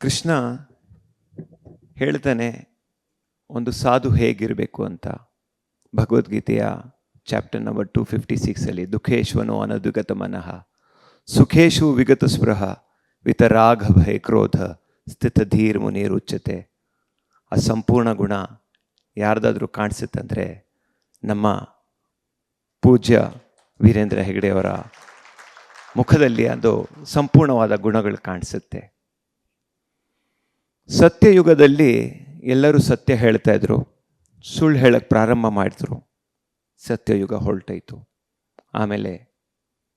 ಕೃಷ್ಣ ಹೇಳ್ತಾನೆ, ಒಂದು ಸಾಧು ಹೇಗಿರಬೇಕು ಅಂತ? ಭಗವದ್ಗೀತೆಯ ಚಾಪ್ಟರ್ ನಂಬರ್ ಟು ಫಿಫ್ಟಿ ಸಿಕ್ಸಲ್ಲಿ ದುಃಖೇಶ್ವನೋ ಅನದುಗತ ಮನಃ, ಸುಖೇಶು ವಿಗತ ಸ್ಪೃಹ ವಿತರಾಘ ಭಯ ಕ್ರೋಧ, ಸ್ಥಿತ ಧೀರ್ ಮುನಿರುಚ್ಯತೆ ಆ ಸಂಪೂರ್ಣ ಗುಣ ಯಾರ್ದಾದ್ರೂ ಕಾಣಿಸುತ್ತಂದರೆ ನಮ್ಮ ಪೂಜ್ಯ ವೀರೇಂದ್ರ ಹೆಗಡೆಯವರ ಮುಖದಲ್ಲಿ ಅದು ಸಂಪೂರ್ಣವಾದ ಗುಣಗಳು ಕಾಣಿಸುತ್ತೆ. ಸತ್ಯಯುಗದಲ್ಲಿ ಎಲ್ಲರೂ ಸತ್ಯ ಹೇಳ್ತಾ ಇದ್ರು. ಸುಳ್ಳು ಹೇಳಕ್ಕೆ ಪ್ರಾರಂಭ ಮಾಡಿದ್ರು. ಸತ್ಯಯುಗ ಹೊರಟೈತು ಆಮೇಲೆ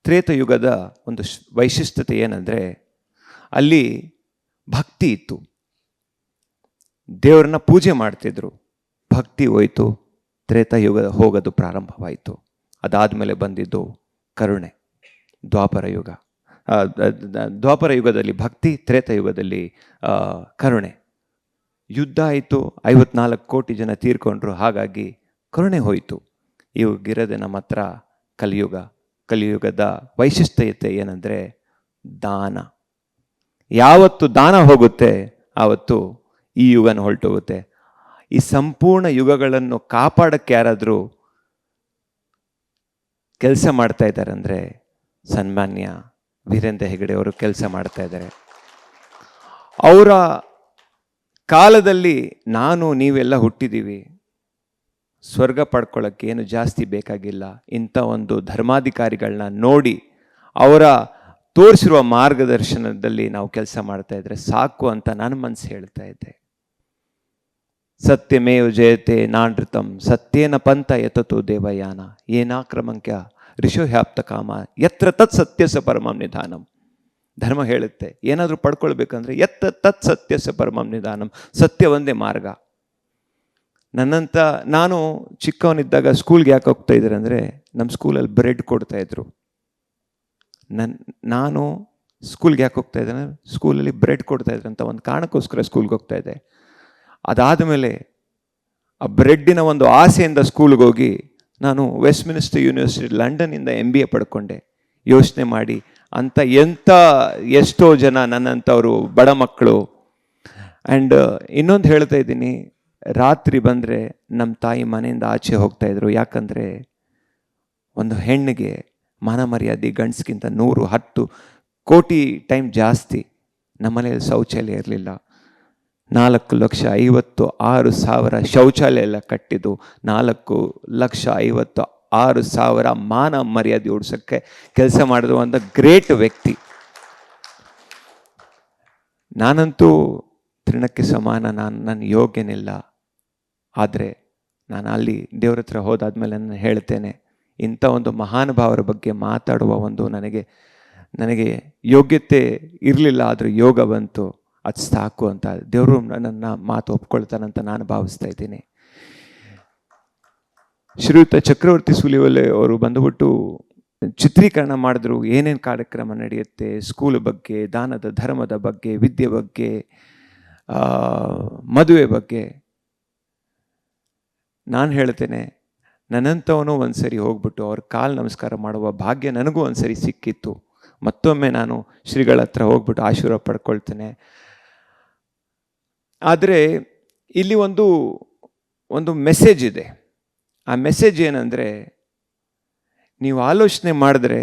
ತ್ರೇತಯುಗದ ಒಂದು ವೈಶಿಷ್ಟ್ಯತೆ ಏನಂದರೆ, ಅಲ್ಲಿ ಭಕ್ತಿ ಇತ್ತು. ದೇವರನ್ನ ಪೂಜೆ ಮಾಡ್ತಿದ್ರು. ಭಕ್ತಿ ಹೋಯಿತು. ತ್ರೇತಯುಗ ಹೋಗೋದು ಪ್ರಾರಂಭವಾಯಿತು. ಅದಾದಮೇಲೆ ಬಂದಿದ್ದು ಕರುಣೆ, ದ್ವಾಪರ ಯುಗ. ದ್ವಾಪರ ಯುಗದಲ್ಲಿ, ಭಕ್ತಿ ತ್ರೇತಯುಗದಲ್ಲಿ ಕರುಣೆ. ಯುದ್ಧ ಆಯಿತು, ಐವತ್ನಾಲ್ಕು ಕೋಟಿ ಜನ ತೀರ್ಕೊಂಡ್ರು, ಹಾಗಾಗಿ ಕರುಣೆ ಹೋಯಿತು. ಇವಾಗಿರೋದೆ ನಮ್ಮ ಹತ್ರ ಕಲಿಯುಗ. ಕಲಿಯುಗದ ವೈಶಿಷ್ಟ್ಯತೆ ಏನಂದರೆ ದಾನ. ಯಾವತ್ತು ದಾನ ಹೋಗುತ್ತೆ, ಆವತ್ತು ಈ ಯುಗನ ಹೊರಟೋಗುತ್ತೆ. ಈ ಸಂಪೂರ್ಣ ಯುಗಗಳನ್ನು ಕಾಪಾಡಕ್ಕೆ ಯಾರಾದರೂ ಕೆಲಸ ಮಾಡ್ತಾ ಇದ್ದಾರೆ ಅಂದರೆ ಸನ್ಮಾನ್ಯ ವೀರೇಂದ್ರ ಹೆಗಡೆ ಅವರು ಕೆಲಸ ಮಾಡ್ತಾ ಇದ್ದಾರೆ. ಅವರ ಕಾಲದಲ್ಲಿ ನಾನು ನೀವೆಲ್ಲ ಹುಟ್ಟಿದ್ದೀವಿ. ಸ್ವರ್ಗ ಪಡ್ಕೊಳ್ಳೋಕ್ಕೆ ಏನು ಜಾಸ್ತಿ ಬೇಕಾಗಿಲ್ಲ. ಇಂಥ ಒಂದು ಧರ್ಮಾಧಿಕಾರಿಗಳನ್ನ ನೋಡಿ ಅವರ ತೋರಿಸಿರುವ ಮಾರ್ಗದರ್ಶನದಲ್ಲಿ ನಾವು ಕೆಲಸ ಮಾಡ್ತಾ ಇದ್ರೆ ಸಾಕು ಅಂತ ನನ್ನ ಮನಸ್ಸು ಹೇಳ್ತಾ ಇದ್ದೆ ಸತ್ಯಮೇವ ಜಯತೆ ನಾನೃತಂ, ಸತ್ಯೇನ ಪಂಥ ಎತ್ತತು ದೇವಯಾನ, ಏನಾಕ್ರಮಂಕ್ಯ ಋಷೋ ಹ್ಯಾಪ್ತ ಕಾಮ, ಯತ್ರ ತತ್ ಸತ್ಯಸ ಪರಮಂ ನಿಧಾನಂ. ಧರ್ಮ ಹೇಳುತ್ತೆ, ಏನಾದರೂ ಪಡ್ಕೊಳ್ಬೇಕಂದ್ರೆ ಎತ್ತ ತತ್ ಸತ್ಯಸ ಪರಮಂ ನಿಧಾನಂ, ಸತ್ಯ ಒಂದೇ ಮಾರ್ಗ. ನನ್ನಂತ, ನಾನು ಚಿಕ್ಕವನಿದ್ದಾಗ ಸ್ಕೂಲ್ಗೆ ಯಾಕೆ ಹೋಗ್ತಾ ಇದ್ದಾರೆ ಅಂದರೆ ನಮ್ಮ ಸ್ಕೂಲಲ್ಲಿ ಬ್ರೆಡ್ ಕೊಡ್ತಾ ಇದ್ರು. ನನ್ನ ನಾನು ಸ್ಕೂಲ್ಗೆ ಯಾಕೆ ಹೋಗ್ತಾ ಇದ್ದೇನೆ ಸ್ಕೂಲಲ್ಲಿ ಬ್ರೆಡ್ ಕೊಡ್ತಾ ಇದ್ರು ಅಂತ ಒಂದು ಕಾರಣಕ್ಕೋಸ್ಕರ ಸ್ಕೂಲ್ಗೆ ಹೋಗ್ತಾ ಇದ್ದೆ. ಅದಾದ ಮೇಲೆ ಆ ಬ್ರೆಡ್ಡಿನ ಒಂದು ಆಸೆಯಿಂದ ಸ್ಕೂಲ್ಗೆ ಹೋಗಿ ನಾನು ವೆಸ್ಟ್ ಮಿನಿಸ್ಟರ್ ಯೂನಿವರ್ಸಿಟಿ ಲಂಡನ್ನಿಂದ ಎಂ ಬಿ ಎ ಪಡ್ಕೊಂಡೆ. ಯೋಚನೆ ಮಾಡಿ, ಅಂತ ಎಂಥ ಎಷ್ಟೋ ಜನ ನನ್ನಂಥವರು ಬಡ ಮಕ್ಕಳು. ಆ್ಯಂಡ್ ಇನ್ನೊಂದು ಹೇಳ್ತಾ ಇದ್ದೀನಿ, ರಾತ್ರಿ ಬಂದರೆ ನಮ್ಮ ತಾಯಿ ಮನೆಯಿಂದ ಆಚೆ ಹೋಗ್ತಾ ಇದ್ರು. ಯಾಕಂದರೆ, ಒಂದು ಹೆಣ್ಣಿಗೆ ಮಾನ ಮರ್ಯಾದೆ ಗಂಡಸ್ಗಿಂತ ನೂರು, ಹತ್ತು ಕೋಟಿ ಟೈಮ್ ಜಾಸ್ತಿ. ನಮ್ಮನೆಯಲ್ಲಿ ಶೌಚಾಲಯ ಇರಲಿಲ್ಲ. ನಾಲ್ಕು ಲಕ್ಷ ಐವತ್ತು ಆರು ಸಾವಿರ ಶೌಚಾಲಯ ಎಲ್ಲ ಕಟ್ಟಿದ್ದು, ನಾಲ್ಕು ಲಕ್ಷ ಐವತ್ತು ಆರು ಸಾವಿರ ಮಾನ ಮರ್ಯಾದೆ ಓಡಿಸೋಕ್ಕೆ ಕೆಲಸ ಮಾಡಿದ ಒಂದು ಗ್ರೇಟ್ ವ್ಯಕ್ತಿ. ನಾನಂತೂ ತೃಣಕ್ಕೆ ಸಮಾನ, ನಾನು ನನ್ನ ಯೋಗ್ಯನಿಲ್ಲ. ಆದರೆ ನಾನು ಅಲ್ಲಿ ದೇವ್ರ ಹತ್ರ ಹೋದಾದ್ಮೇಲೆ ನಾನು ಹೇಳ್ತೇನೆ, ಇಂಥ ಒಂದು ಮಹಾನುಭಾವರ ಬಗ್ಗೆ ಮಾತಾಡುವ ಒಂದು ನನಗೆ ನನಗೆ ಯೋಗ್ಯತೆ ಇರಲಿಲ್ಲ, ಆದರೂ ಯೋಗ ಬಂತು. ಅದು ಸಾಕು ಅಂತ. ದೇವರು ನನ್ನ ಮಾತು ಒಪ್ಕೊಳ್ತಾನಂತ ನಾನು ಭಾವಿಸ್ತಾ ಇದ್ದೀನಿ. ಶ್ರೀಯುತ ಚಕ್ರವರ್ತಿ ಸುಲಿವಲೆ ಅವರು ಬಂದುಬಿಟ್ಟು ಚಿತ್ರೀಕರಣ ಮಾಡಿದ್ರು. ಏನೇನು ಕಾರ್ಯಕ್ರಮ ನಡೆಯುತ್ತೆ? ಸ್ಕೂಲ್ ಬಗ್ಗೆ, ದಾನದ, ಧರ್ಮದ ಬಗ್ಗೆ, ವಿದ್ಯೆ ಬಗ್ಗೆ ಮದುವೆ ಬಗ್ಗೆ. ನಾನು ಹೇಳ್ತೇನೆ, ನನ್ನಂಥವನು ಒಂದು ಸರಿ ಹೋಗ್ಬಿಟ್ಟು ಅವ್ರ ಕಾಲು ನಮಸ್ಕಾರ ಮಾಡುವ ಭಾಗ್ಯ ನನಗೂ ಒಂದು ಸರಿ ಸಿಕ್ಕಿತ್ತು. ಮತ್ತೊಮ್ಮೆ ನಾನು ಶ್ರೀಗಳ ಹತ್ರ ಹೋಗ್ಬಿಟ್ಟು ಆಶೀರ್ವಾದ ಪಡ್ಕೊಳ್ತೇನೆ. ಆದರೆ ಇಲ್ಲಿ ಒಂದು ಒಂದು ಮೆಸೇಜ್ ಇದೆ. ಆ ಮೆಸೇಜ್ ಏನಂದರೆ, ನೀವು ಆಲೋಚನೆ ಮಾಡಿದ್ರೆ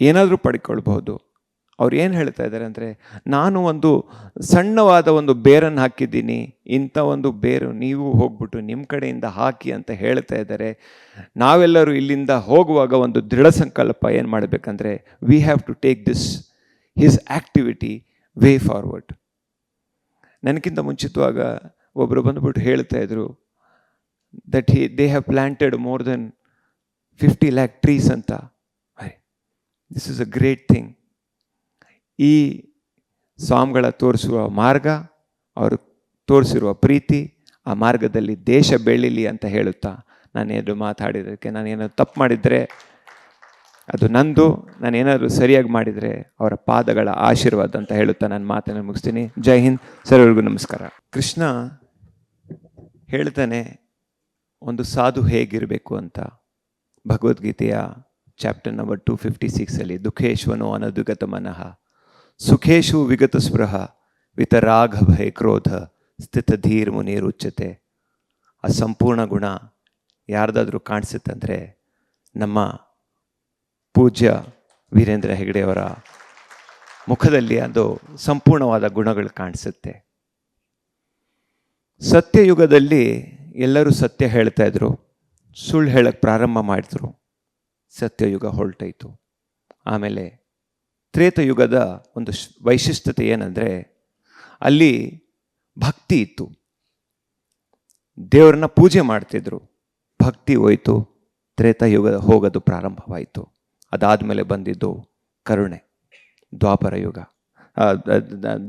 ಏನಾದರೂ ಪಡ್ಕೊಳ್ಬಹುದು. ಅವ್ರು ಏನು ಹೇಳ್ತಾ ಇದ್ದಾರೆ ಅಂದರೆ, ನಾನು ಒಂದು ಸಣ್ಣವಾದ ಒಂದು ಬೇರನ್ನು ಹಾಕಿದ್ದೀನಿ, ಇಂಥ ಒಂದು ಬೇರು ನೀವು ಹೋಗ್ಬಿಟ್ಟು ನಿಮ್ಮ ಕಡೆಯಿಂದ ಹಾಕಿ ಅಂತ ಹೇಳ್ತಾ ಇದ್ದಾರೆ. ನಾವೆಲ್ಲರೂ ಇಲ್ಲಿಂದ ಹೋಗುವಾಗ ಒಂದು ದೃಢ ಸಂಕಲ್ಪ ಏನು ಮಾಡಬೇಕಂದ್ರೆ we have to take this his activity way forward ನನಗಿಂತ ಮುಂಚಿತವಾಗ ಒಬ್ಬರು ಬಂದುಬಿಟ್ಟು ಹೇಳ್ತಾ ಇದ್ರು that he they have planted more than fifty lakh trees ಅಂತ. This is a great thing ಈ ಸ್ವಾಮಿಗಳ ತೋರಿಸುವ ಮಾರ್ಗ, ಅವರು ತೋರಿಸಿರುವ ಪ್ರೀತಿ, ಆ ಮಾರ್ಗದಲ್ಲಿ ದೇಶ ಬೆಳೀಲಿ ಅಂತ ಹೇಳುತ್ತಾ ನಾನು ಏನು ಮಾತಾಡಿದ್ದಕ್ಕೆ ನಾನೇನು ತಪ್ಪು ಮಾಡಿದರೆ ಅದು ನಂದು, ನಾನು ಏನಾದರೂ ಸರಿಯಾಗಿ ಮಾಡಿದರೆ ಅವರ ಪಾದಗಳ ಆಶೀರ್ವಾದ ಅಂತ ಹೇಳುತ್ತಾ ನಾನು ಮಾತನ್ನು ಮುಗಿಸ್ತೀನಿ. ಜೈ ಹಿಂದ್. ಸರ್ವರಿಗೂ ನಮಸ್ಕಾರ. ಕೃಷ್ಣ ಹೇಳ್ತಾನೆ, ಒಂದು ಸಾಧು ಹೇಗಿರಬೇಕು ಅಂತ? ಭಗವದ್ಗೀತೆಯ ಚಾಪ್ಟರ್ ನಂಬರ್ ಟು ಫಿಫ್ಟಿ ಸಿಕ್ಸಲ್ಲಿ ದುಃಖೇಶ್ವನೋ ಅನದುಗತ ಮನಃ, ಸುಖೇಶು ವಿಗತ ಸ್ಪೃಹ ವಿತರಾಗ ಭಯ ಕ್ರೋಧ, ಸ್ಥಿತ ಧೀರ್ ಮುನಿರುಚ್ಯತೆ ಆ ಸಂಪೂರ್ಣ ಗುಣ ಯಾರ್ದಾದ್ರೂ ಕಾಣಿಸುತ್ತಂದರೆ ನಮ್ಮ ಪೂಜ್ಯ ವೀರೇಂದ್ರ ಹೆಗಡೆಯವರ ಮುಖದಲ್ಲಿ ಅದು ಸಂಪೂರ್ಣವಾದ ಗುಣಗಳು ಕಾಣಿಸುತ್ತೆ. ಸತ್ಯಯುಗದಲ್ಲಿ ಎಲ್ಲರೂ ಸತ್ಯ ಹೇಳ್ತಾ ಇದ್ರು. ಸುಳ್ಳು ಹೇಳಕ್ಕೆ ಪ್ರಾರಂಭ ಮಾಡಿದ್ರು. ಸತ್ಯಯುಗ ಹೊರಟೈತು ಆಮೇಲೆ ತ್ರೇತಯುಗದ ಒಂದು ವೈಶಿಷ್ಟ್ಯತೆ ಏನಂದರೆ ಅಲ್ಲಿ ಭಕ್ತಿ ಇತ್ತು. ದೇವರನ್ನ ಪೂಜೆ ಮಾಡ್ತಿದ್ರು. ಭಕ್ತಿ ಹೋಯಿತು. ತ್ರೇತಯುಗ ಹೋಗೋದು ಪ್ರಾರಂಭವಾಯಿತು. ಅದಾದಮೇಲೆ ಬಂದಿದ್ದು ಕರುಣೆ, ದ್ವಾಪರ ಯುಗ.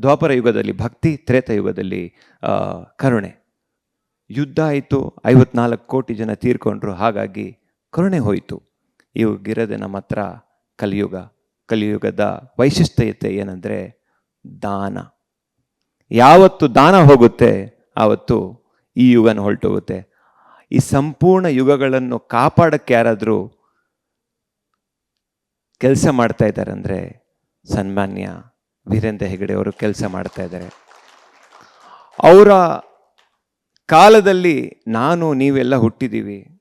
ದ್ವಾಪರ ಯುಗದಲ್ಲಿ, ಭಕ್ತಿ ತ್ರೇತ ಯುಗದಲ್ಲಿ ಕರುಣೆ. ಯುದ್ಧ ಆಯಿತು, ಐವತ್ನಾಲ್ಕು ಕೋಟಿ ಜನ ತೀರ್ಕೊಂಡ್ರು, ಹಾಗಾಗಿ ಕರುಣೆ ಹೋಯಿತು. ಇವಾಗಿರೋದೆ ನಮ್ಮ ಹತ್ರ ಕಲಿಯುಗ. ಕಲಿಯುಗದ ವೈಶಿಷ್ಟ್ಯತೆ ಏನಂದರೆ ದಾನ. ಯಾವತ್ತು ದಾನ ಹೋಗುತ್ತೆ, ಆವತ್ತು ಈ ಯುಗನ ಹೊರಟೋಗುತ್ತೆ. ಈ ಸಂಪೂರ್ಣ ಯುಗಗಳನ್ನು ಕಾಪಾಡಕ್ಕೆ ಯಾರಾದರೂ ಕೆಲಸ ಮಾಡ್ತಾ ಇದ್ದಾರೆ ಅಂದರೆ ಸನ್ಮಾನ್ಯ ವೀರೇಂದ್ರ ಹೆಗಡೆ ಅವರು ಕೆಲಸ ಮಾಡ್ತಾ ಇದ್ದಾರೆ. ಅವರ ಕಾಲದಲ್ಲಿ ನಾನು, ನೀವೆಲ್ಲ ಹುಟ್ಟಿದ್ದೀವಿ.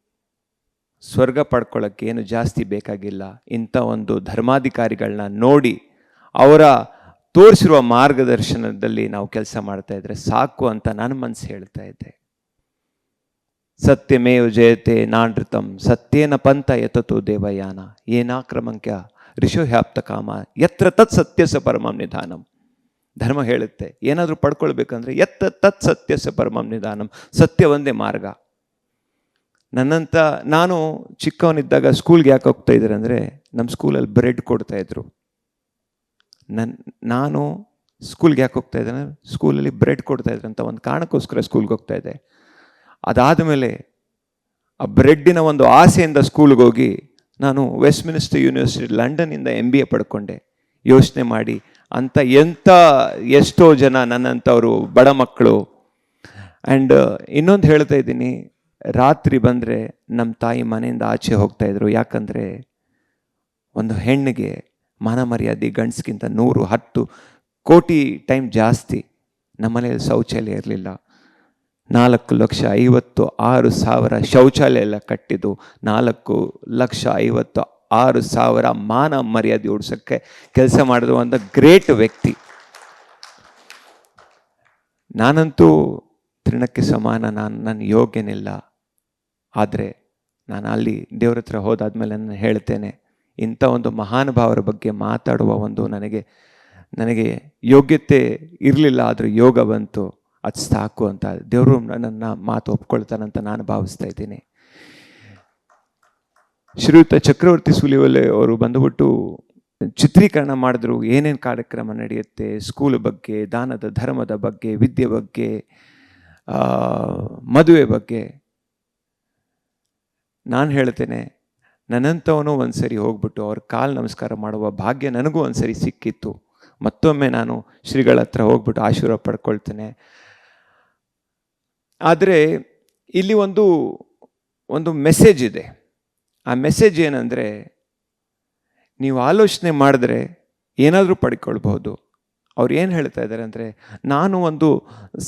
ಸ್ವರ್ಗ ಪಡ್ಕೊಳ್ಳೋಕ್ಕೆ ಏನು ಜಾಸ್ತಿ ಬೇಕಾಗಿಲ್ಲ. ಇಂಥ ಒಂದು ಧರ್ಮಾಧಿಕಾರಿಗಳನ್ನ ನೋಡಿ ಅವರ ತೋರಿಸಿರುವ ಮಾರ್ಗದರ್ಶನದಲ್ಲಿ ನಾವು ಕೆಲಸ ಮಾಡ್ತಾ ಇದ್ರೆ ಸಾಕು ಅಂತ ನನ್ನ ಮನಸ್ಸು ಹೇಳ್ತಾ ಇದ್ದೆ. ಸತ್ಯಮೇವ ಜಯತೆ ನಾನೃತಂ, ಸತ್ಯೇನ ಪಂಥ ಯತತು ದೇವಯಾನ ಏನಾಕ್ರಮಂಕ್ಯ ಋಷು ಹ್ಯಾಪ್ತ ಕಾಮ, ಯತ್ರ ತತ್ ಸತ್ಯಸ ಪರಮಂ ನಿಧಾನಂ. ಧರ್ಮ ಹೇಳುತ್ತೆ, ಏನಾದರೂ ಪಡ್ಕೊಳ್ಬೇಕಂದ್ರೆ ಎತ್ತ ತತ್ ಸತ್ಯಸ ಪರಮಂ ನಿಧಾನಂ, ಸತ್ಯ ಒಂದೇ ಮಾರ್ಗ. ನನ್ನಂತ, ನಾನು ಚಿಕ್ಕವನಿದ್ದಾಗ ಸ್ಕೂಲ್ಗೆ ಯಾಕೆ ಹೋಗ್ತಾ ಇದ್ದಾರೆ ಅಂದರೆ ನಮ್ಮ ಸ್ಕೂಲಲ್ಲಿ ಬ್ರೆಡ್ ಕೊಡ್ತಾ ಇದ್ರು. ನನ್ನ ನಾನು ಸ್ಕೂಲ್ಗೆ ಯಾಕೆ ಹೋಗ್ತಾ ಇದ್ದೆ ಅಂದರೆ ಸ್ಕೂಲಲ್ಲಿ ಬ್ರೆಡ್ ಕೊಡ್ತಾ ಇದ್ರು ಅಂತ ಒಂದು ಕಾರಣಕ್ಕೋಸ್ಕರ ಸ್ಕೂಲ್ಗೆ ಹೋಗ್ತಾ ಇದ್ದೆ. ಅದಾದಮೇಲೆ ಆ ಬ್ರೆಡ್ಡಿನ ಒಂದು ಆಸೆಯಿಂದ ಸ್ಕೂಲ್ಗೆ ಹೋಗಿ ನಾನು ವೆಸ್ಟ್ ಮಿನಿಸ್ಟರ್ ಯೂನಿವರ್ಸಿಟಿ ಲಂಡನ್ನಿಂದ ಎಂ ಬಿ ಎ ಪಡ್ಕೊಂಡೆ. ಯೋಚನೆ ಮಾಡಿ ಅಂತ ಎಂಥ ಎಷ್ಟೋ ಜನ ನನ್ನಂಥವರು ಬಡ ಮಕ್ಕಳು. ಆ್ಯಂಡ್ ಇನ್ನೊಂದು ಹೇಳ್ತಾ ಇದ್ದೀನಿ, ರಾತ್ರಿ ಬಂದರೆ ನಮ್ಮ ತಾಯಿ ಮನೆಯಿಂದ ಆಚೆ ಹೋಗ್ತಾ ಇದ್ರು. ಯಾಕಂದರೆ ಒಂದು ಹೆಣ್ಣಿಗೆ ಮಾನ ಮರ್ಯಾದೆ ಗಂಡಸ್ಗಿಂತ ನೂರು, ಹತ್ತು ಕೋಟಿ ಟೈಮ್ ಜಾಸ್ತಿ. ನಮ್ಮ ಮನೆಯಲ್ಲಿ ಶೌಚಾಲಯ ಇರಲಿಲ್ಲ. ನಾಲ್ಕು ಲಕ್ಷ ಐವತ್ತು ಆರು ಸಾವಿರ ಶೌಚಾಲಯ ಎಲ್ಲ ಕಟ್ಟಿದ್ದು, ನಾಲ್ಕು ಲಕ್ಷ ಐವತ್ತು ಆರು ಸಾವಿರ ಮಾನ ಮರ್ಯಾದೆ ಓಡಿಸೋಕ್ಕೆ ಕೆಲಸ ಮಾಡಿದ ಒಂದು ಗ್ರೇಟ್ ವ್ಯಕ್ತಿ. ನಾನಂತೂ ತೃಣಕ್ಕೆ ಸಮಾನ, ನಾನು ನನ್ನ ಯೋಗ್ಯನಿಲ್ಲ. ಆದರೆ ನಾನು ಅಲ್ಲಿ ದೇವ್ರ ಹತ್ರ ಹೋದಾದ್ಮೇಲೆ ನಾನು ಹೇಳ್ತೇನೆ, ಇಂಥ ಒಂದು ಮಹಾನುಭಾವರ ಬಗ್ಗೆ ಮಾತಾಡುವ ಒಂದು ನನಗೆ ನನಗೆ ಯೋಗ್ಯತೆ ಇರಲಿಲ್ಲ, ಆದರೂ ಯೋಗ ಬಂತು. ಅದು ಸಾಕು ಅಂತ ದೇವರು ನನ್ನ ಮಾತು ಒಪ್ಕೊಳ್ತಾನಂತ ನಾನು ಭಾವಿಸ್ತಾ ಇದ್ದೀನಿ. ಶ್ರೀಯುತ ಚಕ್ರವರ್ತಿ ಸುಲಿವಲೆ ಅವರು ಬಂದುಬಿಟ್ಟು ಚಿತ್ರೀಕರಣ ಮಾಡಿದ್ರು, ಏನೇನು ಕಾರ್ಯಕ್ರಮ ನಡೆಯುತ್ತೆ ಸ್ಕೂಲ್ ಬಗ್ಗೆ, ದಾನದ, ಧರ್ಮದ ಬಗ್ಗೆ, ವಿದ್ಯೆ ಬಗ್ಗೆ ಮದುವೆ ಬಗ್ಗೆ. ನಾನು ಹೇಳ್ತೇನೆ, ನನ್ನಂಥವನು ಒಂದು ಸರಿ ಹೋಗ್ಬಿಟ್ಟು ಅವ್ರ ಕಾಲು ನಮಸ್ಕಾರ ಮಾಡುವ ಭಾಗ್ಯ ನನಗೂ ಒಂದು ಸರಿ ಸಿಕ್ಕಿತ್ತು. ಮತ್ತೊಮ್ಮೆ ನಾನು ಶ್ರೀಗಳ ಹತ್ರ ಹೋಗ್ಬಿಟ್ಟು ಆಶೀರ್ವಾದ ಪಡ್ಕೊಳ್ತೇನೆ. ಆದರೆ ಇಲ್ಲಿ ಒಂದು ಒಂದು ಮೆಸೇಜ್ ಇದೆ. ಆ ಮೆಸೇಜ್ ಏನಂದರೆ, ನೀವು ಆಲೋಚನೆ ಮಾಡಿದ್ರೆ ಏನಾದರೂ ಪಡ್ಕೊಳ್ಬಹುದು. ಅವ್ರು ಏನು ಹೇಳ್ತಾ ಇದ್ದಾರೆ ಅಂದರೆ, ನಾನು ಒಂದು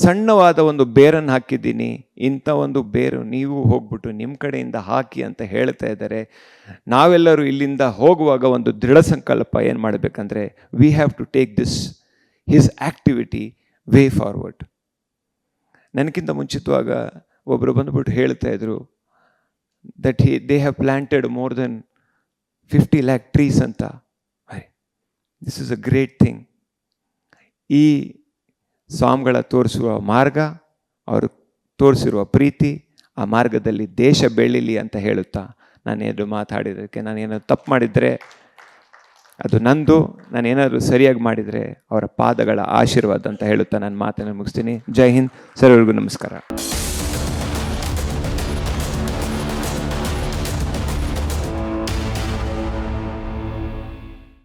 ಸಣ್ಣವಾದ ಒಂದು ಬೇರನ್ನು ಹಾಕಿದ್ದೀನಿ, ಇಂಥ ಒಂದು ಬೇರು ನೀವು ಹೋಗ್ಬಿಟ್ಟು ನಿಮ್ಮ ಕಡೆಯಿಂದ ಹಾಕಿ ಅಂತ ಹೇಳ್ತಾ ಇದ್ದಾರೆ ನಾವೆಲ್ಲರೂ ಇಲ್ಲಿಂದ ಹೋಗುವಾಗ ಒಂದು ದೃಢ ಸಂಕಲ್ಪ ಏನು ಮಾಡಬೇಕಂದ್ರೆ we have to take this his activity way forward ನನಗಿಂತ ಮುಂಚಿತವಾಗ ಒಬ್ಬರು ಬಂದುಬಿಟ್ಟು ಹೇಳ್ತಾ ಇದ್ರು that he they have planted more than fifty lakh trees ಅಂತ. This is a great thing ಈ ಸ್ವಾಮಿಗಳ ತೋರಿಸುವ ಮಾರ್ಗ, ಅವರು ತೋರಿಸಿರುವ ಪ್ರೀತಿ, ಆ ಮಾರ್ಗದಲ್ಲಿ ದೇಶ ಬೆಳೀಲಿ ಅಂತ ಹೇಳುತ್ತಾ ನಾನೇನು ಮಾತಾಡಿದ್ದಕ್ಕೆ, ನಾನೇನು ತಪ್ಪು ಮಾಡಿದರೆ ಅದು ನಂದು, ನಾನು ಏನಾದರೂ ಸರಿಯಾಗಿ ಮಾಡಿದರೆ ಅವರ ಪಾದಗಳ ಆಶೀರ್ವಾದ ಅಂತ ಹೇಳುತ್ತಾ ನಾನು ಮಾತನ್ನು ಮುಗಿಸ್ತೀನಿ. ಜೈ ಹಿಂದ್, ಸರ್ವರಿಗೂ ನಮಸ್ಕಾರ.